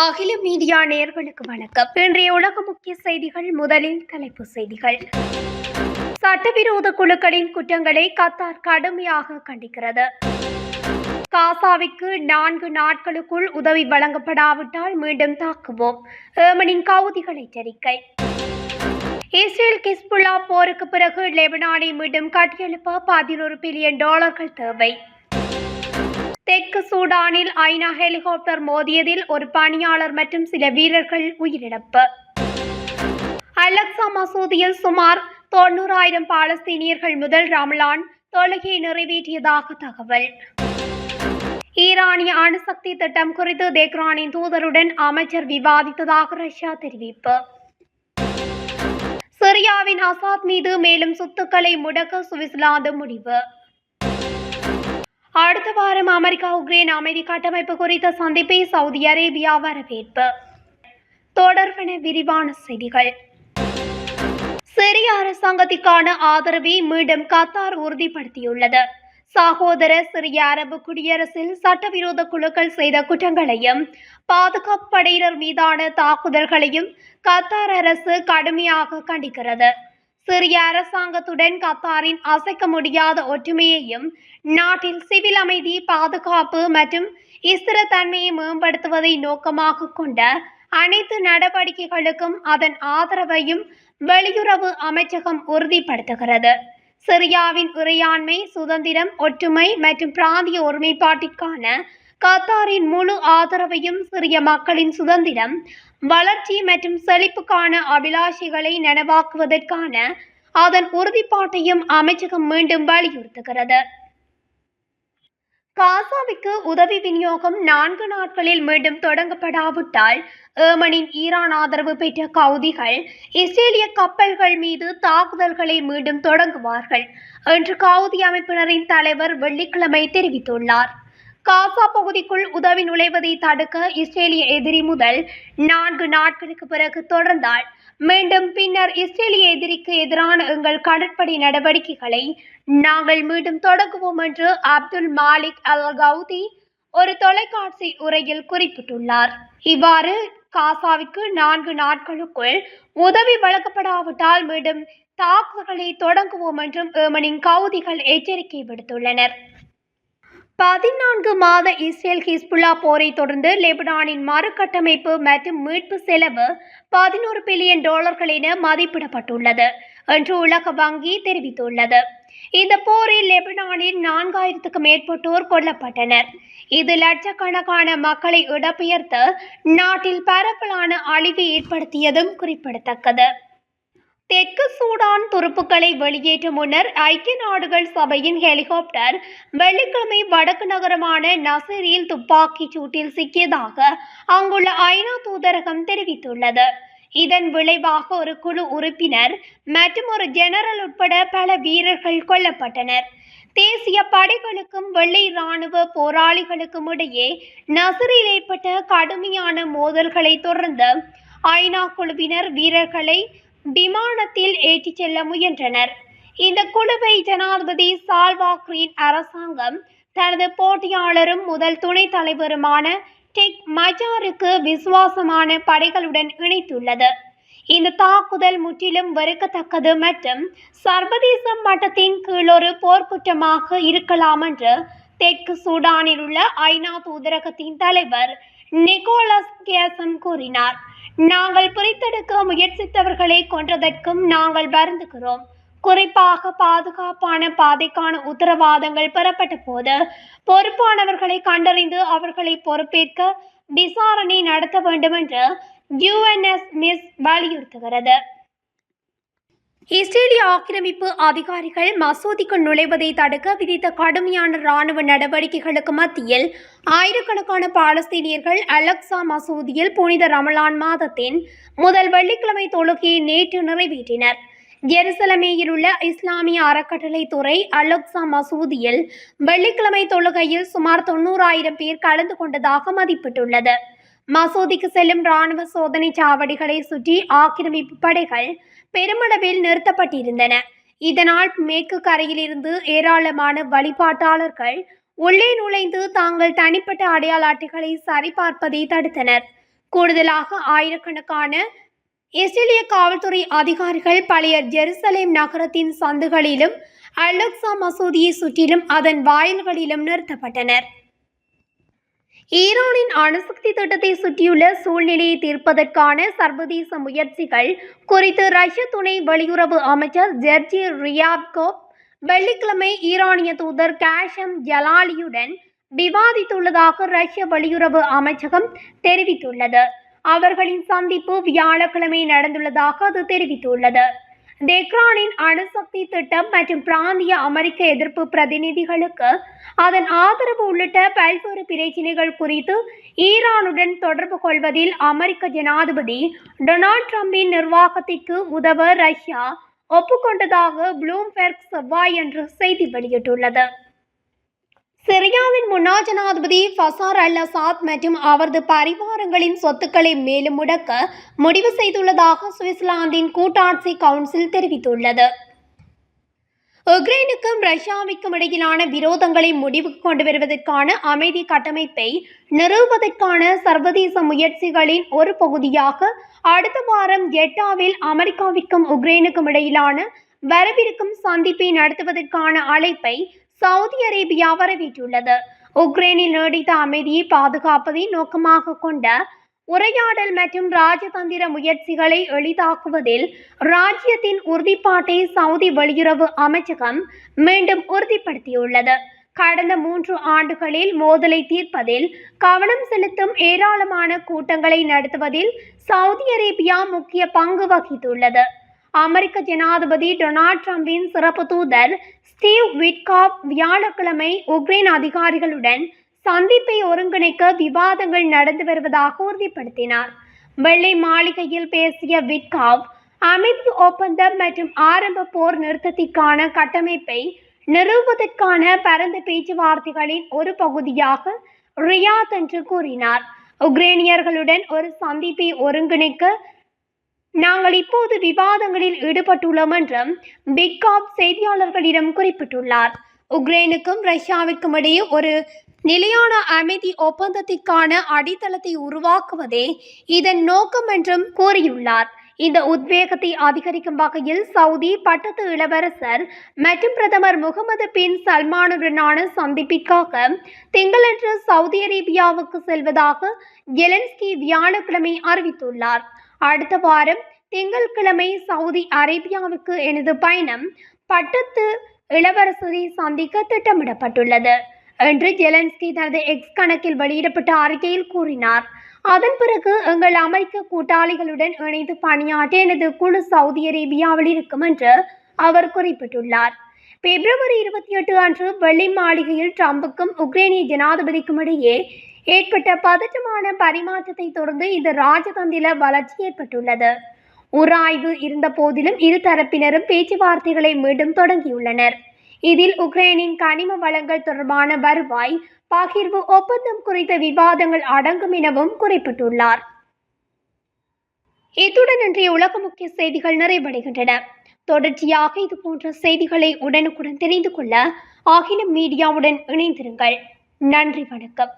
அகில மீடியா நேர்களுக்கு வணக்கம். இன்றைய உலக முக்கிய செய்திகள் முதலில் தலைப்பு செய்திகள். சட்டவிரோத குழுக்களின் குற்றங்களை கத்தார் கடுமையாக கண்டிக்கிறது. காசாவிற்கு நான்கு நாட்களுக்குள் உதவி வழங்கப்படாவிட்டால் மீண்டும் தாக்குவோம். ஏமனின் கவுதிகள் எச்சரிக்கை இஸ்ரேல் கிஸ்புல்லா போருக்கு பிறகு லெபனானை மீண்டும் கட்டியெழுப்ப பதினோரு பில்லியன் டாலர்கள் தேவை. தெற்கு சூடானில் ஐநா ஹெலிகாப்டர் மோதியதில் ஒரு பணியாளர் மற்றும் சில வீரர்கள் உயிரிழப்பு. அலக்சா மசூதியில் சுமார் தொண்ணூறாயிரம் பாலஸ்தீனியர்கள் முதல் ரம்லான் தொழுகையை நிறைவேற்றியதாக தகவல். ஈரானிய அணுசக்தி திட்டம் குறித்து தெஹ்ரானின் தூதருடன் அமைச்சர் விவாதித்ததாக ரஷ்யா தெரிவிப்பு. சிரியாவின் அசாத் மீது மேலும் சொத்துக்களை முடக்க சுவிட்சர்லாந்து முடிவு. அடுத்த வாரம் அமெரிக்கா உக்ரைன் அமைதி கட்டமைப்பு குறித்த சந்திப்பை சவுதி அரேபியா வரவேற்பு. தொடர்பென விரிவான செய்திகள். சிரிய அரசாங்கத்திற்கான ஆதரவை மீண்டும் கத்தார் உறுதிப்படுத்தியுள்ளது. சகோதர சிறிய அரபு குடியரசில் சட்டவிரோத குழுக்கள் செய்த குற்றங்களையும் பாதுகாப்பு படையினர் மீதான தாக்குதல்களையும் கத்தார் அரசு கடுமையாக கண்டிக்கிறது. சிறிய அரசாங்கத்துடன் கத்தாரின் அசைக்க முடியாத ஒற்றுமையையும் நாட்டில் சிவில் அமைதி பாதுகாப்பு மற்றும் ஸ்திரத்தன்மையை மேம்படுத்துவதை நோக்கமாக கொண்ட அனைத்து நடவடிக்கைகளுக்கும் அதன் ஆதரவையும் வெளியுறவு அமைச்சகம் உறுதிப்படுத்துகிறது. சிரியாவின் இறையாண்மை சுதந்திரம் ஒற்றுமை மற்றும் பிராந்திய ஒருமைப்பாட்டிற்கான கத்தாரின் முழு ஆதரவையும் சிறிய மக்களின் சுதந்திரம் வளர்ச்சி மற்றும் செழிப்புக்கான அபிலாஷைகளை நனவாக்குவதற்கான அதன் உறுதிப்பாட்டையும் அமைச்சகம் மீண்டும் வலியுறுத்துகிறது. காசாவிற்கு உதவி விநியோகம் நான்கு நாட்களில் மீண்டும் தொடங்கப்படாவிட்டால் ஏமனின் ஈரான் ஆதரவு பெற்ற கவுதிகள் இஸ்ரேலிய கப்பல்கள் மீது தாக்குதல்களை மீண்டும் தொடங்குவார்கள் என்று கவுதி அமைப்பினரின் தலைவர் வெள்ளிக்கிழமை தெரிவித்துள்ளார். காசா பகுதிக்குள் உதவி நுழைவதை தடுக்க இஸ்ரேலிய எதிரி முதல் நான்கு நாட்களுக்கு பிறகு தொடர்ந்தால் மீண்டும் பின்னர் இஸ்ரேலிய எதிரிக்கு எதிரான எங்கள் கடற்படை நடவடிக்கைகளை நாங்கள் மீண்டும் தொடங்குவோம் என்று அப்துல் மாலிக் அல் கவுதி ஒரு தொலைக்காட்சி உரையில் குறிப்பிட்டுள்ளார். இவ்வாறு காசாவிற்கு நான்கு நாட்களுக்குள் உதவி வழங்கப்படாவிட்டால் மீண்டும் தாக்குதல்களை தொடங்குவோம் என்றும் ஏமனின் கவுதிகள் எச்சரிக்கை விடுத்துள்ளனர். பதினான்கு மாத இஸ்ரேல் ஹிஸ்புல்லா போரை தொடர்ந்து லெபனானின் மறுகட்டமைப்பு மற்றும் மீட்பு செலவு பதினோரு பில்லியன் டாலர்கள் என மதிப்பிடப்பட்டுள்ளது என்று உலக வங்கி தெரிவித்துள்ளது. இந்த போரில் லெபனானில் நான்காயிரத்துக்கும் மேற்பட்டோர் கொல்லப்பட்டனர். இது லட்சக்கணக்கான மக்களை இடப்பெயர்த்து நாட்டில் பரவலான அழிவை ஏற்படுத்தியதும் குறிப்பிடத்தக்கது. தெற்கு சூடான் துருப்புக்களை வெளியேற்றும் முன்னர் ஐக்கிய நாடுகள் சபையின் ஹெலிகாப்டர் வெள்ளிக்கிழமை வடக்கு நகரமான நசரில் துப்பாக்கிச் சூட்டில் சிக்கியதாக அங்குள்ள ஐநா தூதரகம் தெரிவித்துள்ளது. இதன் விளைவாக ஒரு குழு உறுப்பினர் மற்றும் ஒரு ஜெனரல் உட்பட பல வீரர்கள் கொல்லப்பட்டனர். தேசிய படைகளுக்கும் வெள்ளை இராணுவ போராளிகளுக்கும் இடையே நசரில் ஏற்பட்ட கடுமையான மோதல்களை தொடர்ந்து ஐநா குழுவினர் வீரர்களை விமானத்தில் ஏற்றிச் செல்ல முயன்றனர். இந்த குழுவை ஜனாதிபதி சால்வா கிரீன் அரசாங்கம் தனது போட்டியாளரும் முதல் துணைத் தலைவருமான டெக் மஜாருக்கு விசுவாசமான படைகளுடன் இணைத்துள்ளது. இந்த தாக்குதல் முற்றிலும் வெறுக்கத்தக்கது மற்றும் சர்வதேச மட்டத்தின் கீழ் ஒரு போர்க்குற்றமாக இருக்கலாம் என்று தெற்கு சூடானில் உள்ள ஐநா தூதரகத்தின் தலைவர் நிக்கோலஸ் கேசம் கூறினார். நாங்கள் பிரித்தெடுக்க முயற்சித்தவர்களை கொன்றதற்கும் நாங்கள் வருந்துகிறோம். குறிப்பாக பாதுகாப்பான பாதைக்கான உத்தரவாதங்கள் பெறப்பட்ட போது பொறுப்பானவர்களை கண்டறிந்து அவர்களை பொறுப்பேற்க விசாரணை நடத்த வேண்டும் என்று யுஎன்எஸ் மிஸ் வலியுறுத்துகிறது. இஸ்ரேலிய ஆக்கிரமிப்பு அதிகாரிகள் மசூதிக்குள் நுழைவதை தடுக்க விதித்த கடுமையான இராணுவ நடவடிக்கைகளுக்கு மத்தியில் ஆயிரக்கணக்கான பாலஸ்தீனியர்கள் அலக்சா மசூதியில் புனித ரமலான் மாதத்தின் முதல் வெள்ளிக்கிழமை தொழுகையை நேற்று நிறைவேற்றினர். ஜெருசலமேயில் உள்ள இஸ்லாமிய அறக்கட்டளைத்துறை அலக்சா மசூதியில் வெள்ளிக்கிழமை தொழுகையில் சுமார் தொண்ணூறாயிரம் பேர் கலந்து கொண்டதாக மதிப்பிட்டுள்ளது. மசூதிக்கு செல்லும் ராணுவ சோதனை சாவடிகளை சுற்றி ஆக்கிரமிப்பு படைகள் பெருமளவில் நிறுத்தப்பட்டிருந்தன. இதனால் மேற்கு கரையிலிருந்து ஏராளமான வழிபாட்டாளர்கள் உள்ளே நுழைந்து தாங்கள் தனிப்பட்ட அடையாள அட்டைகளை சரிபார்ப்பதை தடுத்தனர். கூடுதலாக ஆயிரக்கணக்கான இஸ்ரேலிய காவல்துறை அதிகாரிகள் பழைய ஜெருசலேம் நகரத்தின் சந்துகளிலும் அலக்சா மசூதியை சுற்றிலும் அதன் வாயில்களிலும் நிறுத்தப்பட்டனர். ஈரானின் அணுசக்தி திட்டத்தை சுற்றியுள்ள சூழ்நிலையை தீர்ப்பதற்கான சர்வதேச முயற்சிகள் குறித்து ரஷ்ய துணை வெளியுறவு அமைச்சர் ஜெர்ஜி ரியாப்கோப் வெள்ளிக்கிழமை ஈரானிய தூதர் காஷம் ஜலாலியுடன் விவாதித்துள்ளதாக ரஷ்ய வெளியுறவு அமைச்சகம் தெரிவித்துள்ளது. அவர்களின் சந்திப்பு வியாழக்கிழமை நடந்துள்ளதாக அது தெரிவித்துள்ளது. டெக்ரானின் அணுசக்தி திட்டம் மற்றும் பிராந்திய அமெரிக்க எதிர்ப்பு பிரதிநிதிகளுக்கு அதன் ஆதரவு உள்ளிட்ட பல்வேறு பிரச்சினைகள் குறித்து ஈரானுடன் தொடர்பு கொள்வதில் அமெரிக்க ஜனாதிபதி டொனால்ட் ட்ரம்பின் நிர்வாகத்திற்கு உதவ ரஷ்யா ஒப்புக்கொண்டதாக ப்ளூம்பெர்க் செவ்வாயன்று செய்தி வெளியிட்டுள்ளது. சிரியாவின் முன்னாள் ஜனாதிபதி ஃபசார் அல் அசாத் மற்றும் அவரது பரிவாரங்களின் சொத்துக்களை மேலும் முடக்க முடிவு செய்துள்ளதாக சுவிட்சர்லாந்தின் கூட்டாட்சி கவுன்சில் தெரிவித்துள்ளது. உக்ரைனுக்கும் ரஷ்யாவிற்கும் இடையிலான விரோதங்களை முடிவுக்கு கொண்டு வருவதற்கான அமைதி கட்டமைப்பை நிறுவுவதற்கான சர்வதேச முயற்சிகளின் ஒரு பகுதியாக அடுத்த வாரம் எட்டாவில் அமெரிக்காவிற்கும் உக்ரைனுக்கும் இடையிலான வரவிருக்கும் சந்திப்பை நடத்துவதற்கான அழைப்பை சவுதி அரேபியா வரவேற்றுள்ளது. உக்ரைனில் நீடித்த அமைதியை பாதுகாப்பதை நோக்கமாக கொண்ட உரையாடல் மற்றும் ராஜதந்திர முயற்சிகளை எளிதாக்குவதில் ராஜ்யத்தின் உறுதிப்பாட்டை சவுதி வெளியுறவு அமைச்சகம் மீண்டும் உறுதிப்படுத்தியுள்ளது. கடந்த மூன்று ஆண்டுகளில் மோதலை தீர்ப்பதில் கவனம் செலுத்தும் ஏராளமான கூட்டங்களை நடத்துவதில் சவுதி அரேபியா முக்கிய பங்கு வகித்துள்ளது. அமெரிக்க ஜனாதிபதி டொனால்ட் ட்ரம்பின் சிறப்பு தூதர் ஸ்டீவ் விட்காப் வியாழக்கிழமை உக்ரைன் அதிகாரிகளுடன் சந்திப்பை ஒருங்கிணைக்க விவாதங்கள் நடந்து வருவதாக உறுதிப்படுத்தினார். வெள்ளை மாளிகையில் பேசிய விட்காவ் அமைதி ஒப்பந்தம் மற்றும் ஆரம்ப போர் நிறுத்தத்திற்கான கட்டமைப்பை நிறுவுவதற்கான பரந்த பேச்சுவார்த்தைகளின் ஒரு பகுதியாக ரியாத் என்று கூறினார். உக்ரேனியர்களுடன் ஒரு சந்திப்பை ஒருங்கிணைக்க நாங்கள் இப்போது விவாதங்களில் ஈடுபட்டுள்ளோம் என்றும் பிக்காப் செய்தியாளர்களிடம் குறிப்பிட்டுள்ளார். உக்ரைனுக்கும் ரஷ்யாவிற்கும் இடையே ஒரு நிலையான அமைதி ஒப்பந்தத்திற்கான அடித்தளத்தை உருவாக்குவதே இதன் நோக்கம் என்றும் கூறியுள்ளார். இந்த உத்வேகத்தை அதிகரிக்கும் வகையில் சவுதி பட்டத்து இளவரசர் மற்றும் பிரதமர் முகமது பின் சல்மானுடனான சந்திப்பிற்காக திங்களன்று சவுதி அரேபியாவுக்கு செல்வதாக ஜெலன்ஸ்கி வியாழக்கிழமை அறிவித்துள்ளார். அடுத்த வாரம் திங்கட்கிழமை சவுதி அரேபியாவுக்கு எனது பயணம் பட்டத்து இளவரசரை சந்திக்க திட்டமிடப்பட்டுள்ளது என்று ஜெலன்ஸ்கி தனது எக்ஸ் கணக்கில் வெளியிடப்பட்ட அறிக்கையில் கூறினார். அதன் பிறகு எங்கள் அமெரிக்க கூட்டாளிகளுடன் இணைந்து பணியாற்ற எனது குழு சவுதி அரேபியாவில் இருக்கும் என்று அவர் குறிப்பிட்டுள்ளார். பிப்ரவரி இருபத்தி எட்டு அன்று வெள்ளை மாளிகையில் ட்ரம்புக்கும் உக்ரைனிய ஜனாதிபதிக்கும் இடையே ஏற்பட்ட பதற்றமான பரிமாற்றத்தை தொடர்ந்து இந்த ராஜதந்திர வளர்ச்சி ஏற்பட்டுள்ளது. உராய்வு இருந்த போதிலும் இரு தரப்பினரும் பேச்சுவார்த்தைகளை மீண்டும் தொடங்கியுள்ளனர். இதில் உக்ரைனின் கனிம வளங்கள் தொடர்பான வருவாய் பகிர்வு ஒப்பந்தம் குறித்த விவாதங்கள் அடங்கும் எனவும் குறிப்பிட்டுள்ளார். இத்துடன் இன்றைய உலக முக்கிய செய்திகள் நிறைவடைகின்றன. தொடர்ச்சியாக இது போன்ற செய்திகளை உடனுக்குடன் தெரிந்து கொள்ள அகில மீடியாவுடன் இணைந்திருங்கள். நன்றி வணக்கம்.